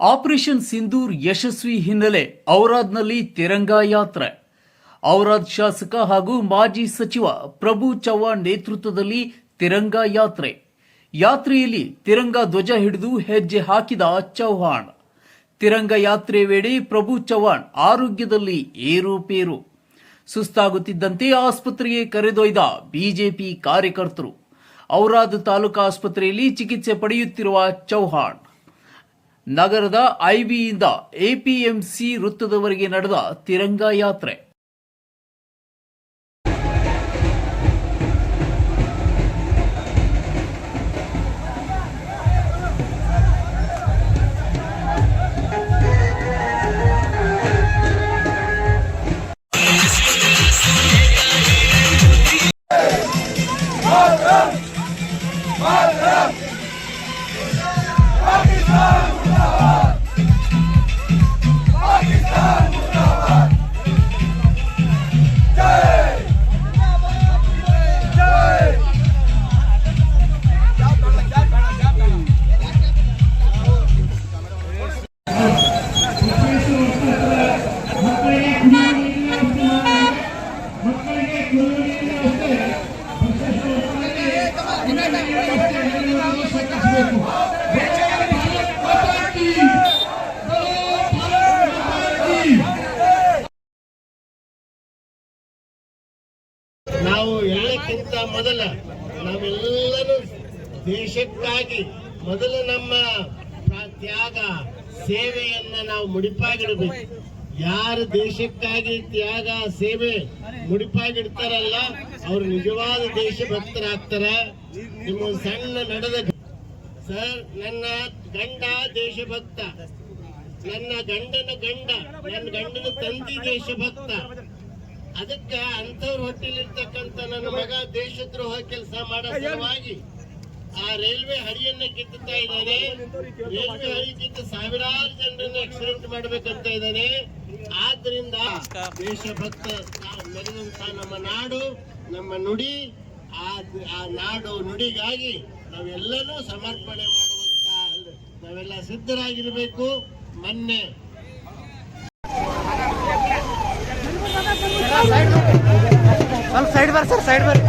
Operation Sindoor ಯಶಸ್ವಿ ಹಿನ್ನೆಲೆ ಔರಾದ್ನಲ್ಲಿ ತಿರಂಗ ಯಾತ್ರೆ. ಔರಾದ್ ಶಾಸಕ ಹಾಗೂ ಮಾಜಿ ಸಚಿವ ಪ್ರಭು ಚವ್ಹಾಣ್ ನೇತೃತ್ವದಲ್ಲಿ ತಿರಂಗ ಯಾತ್ರೆ. ಯಾತ್ರೆಯಲ್ಲಿ ತಿರಂಗ ಧ್ವಜ ಹಿಡಿದು ಹೆಜ್ಜೆ ಹಾಕಿದ ಚೌಹಾಣ್ ತಿರಂಗ ಯಾತ್ರೆ ವೇಳೆ ಪ್ರಭು ಚವ್ಹಾಣ್ ಆರೋಗ್ಯದಲ್ಲಿ ಏರುಪೇರು. ಸುಸ್ತಾಗುತ್ತಿದ್ದಂತೆ ಆಸ್ಪತ್ರೆಗೆ ಕರೆದೊಯ್ದ ಬಿಜೆಪಿ ಕಾರ್ಯಕರ್ತರು. ಔರಾದ್ ತಾಲೂಕಾ ಆಸ್ಪತ್ರೆಯಲ್ಲಿ ಚಿಕಿತ್ಸೆ ಪಡೆಯುತ್ತಿರುವ ಚೌಹಾಣ್ ನಗರದ ಐಬಿಯಿಂದ ಎಪಿಎಂಸಿ ವೃತ್ತದವರೆಗೆ ನಡೆದ ತಿರಂಗ ಯಾತ್ರೆ. ನಾವು ಎಲ್ಲಕ್ಕಿಂತ ಮೊದಲ ನಾವೆಲ್ಲರೂ ದೇಶಕ್ಕಾಗಿ ಮೊದಲು ನಮ್ಮ ತ್ಯಾಗ, ಸೇವೆಯನ್ನ ನಾವು ಮುಡಿಪಾಗಿಡಬೇಕು. ಯಾರು ದೇಶಕ್ಕಾಗಿ ತ್ಯಾಗ, ಸೇವೆ ಮುಡಿಪಾಗಿಡ್ತಾರಲ್ಲ, ಅವರು ನಿಜವಾದ ದೇಶಭಕ್ತರಾಗ್ತಾರ ನಿಮ್ಮ ಸಣ್ಣ ನಡೆದ ಸರ್, ನನ್ನ ಗಂಡ ದೇಶಭಕ್ತ. ನನ್ನ ಗಂಡನ ಗಂಡ, ನನ್ನ ಗಂಡನ ತಂದಿ ದೇಶಭಕ್ತ. ಅದಕ್ಕ ಅಂತವ್ರ ಹೊಟ್ಟಿಲಿರ್ತಕ್ಕಂಥ ನನ್ನ ಮಗ ದೇಶದ್ರೋಹ ಕೆಲಸ ಮಾಡೋ ಸಲುವಾಗಿ ಆ ರೈಲ್ವೆ ಹಳಿಯನ್ನ ಕಿತ್ತುತ್ತಾ ಇದ್ದಾನೆ. ರೈಲ್ವೆ ಹಳಿ ಕಿತ್ತು ಸಾವಿರಾರು ಜನರನ್ನ ಆಕ್ಸಿಡೆಂಟ್ ಮಾಡ್ಬೇಕಂತ ಇದ್ದಾನೆ. ಆದ್ರಿಂದ ದೇಶಭಕ್ತ ನಾವು ಮೆರೆದಂತ ನಮ್ಮ ನಾಡು ನಮ್ಮ ನುಡಿ ಆ ಆ ನಾಡು ನುಡಿಗಾಗಿ ನಾವೆಲ್ಲರೂ ಸಮರ್ಪಣೆ ಮಾಡುವಂತ ನಾವೆಲ್ಲ ಸಿದ್ಧರಾಗಿರ್ಬೇಕು. ಮೊನ್ನೆ ಸ್ವಲ್ಪ ಸೈಡ್ ಬರ್ರಿ ಸರ್ ಸೈಡ್ ಬರ್ರಿ.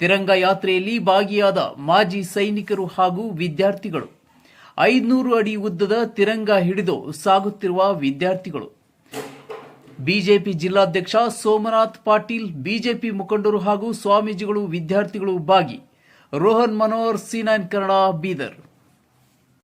ತಿರಂಗ ಯಾತ್ರೆಯಲ್ಲಿ ಭಾಗಿಯಾದ ಮಾಜಿ ಸೈನಿಕರು ಹಾಗೂ ವಿದ್ಯಾರ್ಥಿಗಳು ಐದುನೂರು ಅಡಿ ಉದ್ದದ ತಿರಂಗ ಹಿಡಿದು ಸಾಗುತ್ತಿರುವ ವಿದ್ಯಾರ್ಥಿಗಳು. ಬಿಜೆಪಿ ಜಿಲ್ಲಾಧ್ಯಕ್ಷ ಸೋಮನಾಥ್ ಪಾಟೀಲ್, ಬಿಜೆಪಿ ಮುಖಂಡರು ಹಾಗೂ ಸ್ವಾಮೀಜಿಗಳು ವಿದ್ಯಾರ್ಥಿಗಳು ಭಾಗಿ. Rohan Manohar, C nine Kannada, Bidar.